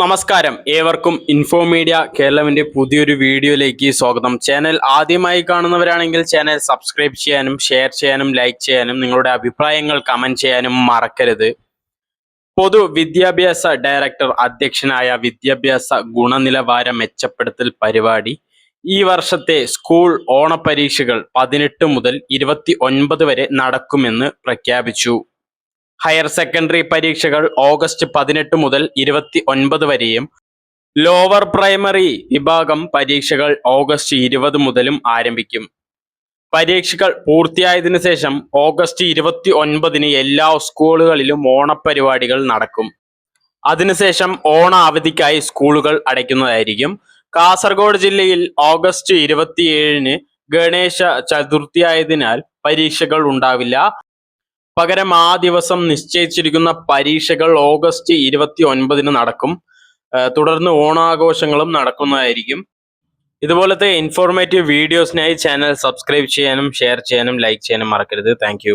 നമസ്കാരം. ഏവർക്കും info media കേരളവിന്റെ പുതിയൊരു വീഡിയോയിലേക്ക് സ്വാഗതം. ചാനൽ ആദ്യമായി കാണുന്നവരാണെങ്കിൽ ചാനൽ സബ്സ്ക്രൈബ് ചെയ്യാനും ഷെയർ ചെയ്യാനും ലൈക്ക് ചെയ്യാനും നിങ്ങളുടെ അഭിപ്രായങ്ങൾ കമന്റ് ചെയ്യാനും മറക്കരുത്. പൊതു വിദ്യാഭ്യാസ ഡയറക്ടർ അധ്യക്ഷനായ വിദ്യാഭ്യാസ ഗുണനിലവാര മെച്ചപ്പെടുത്തൽ പരിപാടി. ഈ വർഷത്തെ സ്കൂൾ ഓണപരീക്ഷകൾ പതിനെട്ട് മുതൽ ഇരുപത്തി വരെ നടക്കുമെന്ന് പ്രഖ്യാപിച്ചു. ഹയർ സെക്കൻഡറി പരീക്ഷകൾ ഓഗസ്റ്റ് പതിനെട്ട് മുതൽ ഇരുപത്തി ഒൻപത് വരെയും ലോവർ പ്രൈമറി വിഭാഗം പരീക്ഷകൾ ഓഗസ്റ്റ് ഇരുപത് മുതലും ആരംഭിക്കും. പരീക്ഷകൾ പൂർത്തിയായതിനു ശേഷം ഓഗസ്റ്റ് ഇരുപത്തി ഒൻപതിന് എല്ലാ സ്കൂളുകളിലും ഓണപ്പരിപാടികൾ നടക്കും. അതിനുശേഷം ഓണ അവധിക്കായി സ്കൂളുകൾ അടയ്ക്കുന്നതായിരിക്കും. കാസർഗോഡ് ജില്ലയിൽ ഓഗസ്റ്റ് ഇരുപത്തിയേഴിന് ഗണേശ ചതുർത്ഥിയായതിനാൽ പരീക്ഷകൾ ഉണ്ടാവില്ല. പകരം ആ ദിവസം നിശ്ചയിച്ചിരിക്കുന്ന പരീക്ഷകൾ ഓഗസ്റ്റ് ഇരുപത്തി ഒൻപതിന് നടക്കും തുടർന്ന് ഓണാഘോഷങ്ങളും നടക്കുന്നതായിരിക്കും. ഇതുപോലത്തെ ഇൻഫോർമേറ്റീവ് വീഡിയോസിനായി ചാനൽ സബ്സ്ക്രൈബ് ചെയ്യാനും ഷെയർ ചെയ്യാനും ലൈക്ക് ചെയ്യാനും മറക്കരുത്. താങ്ക്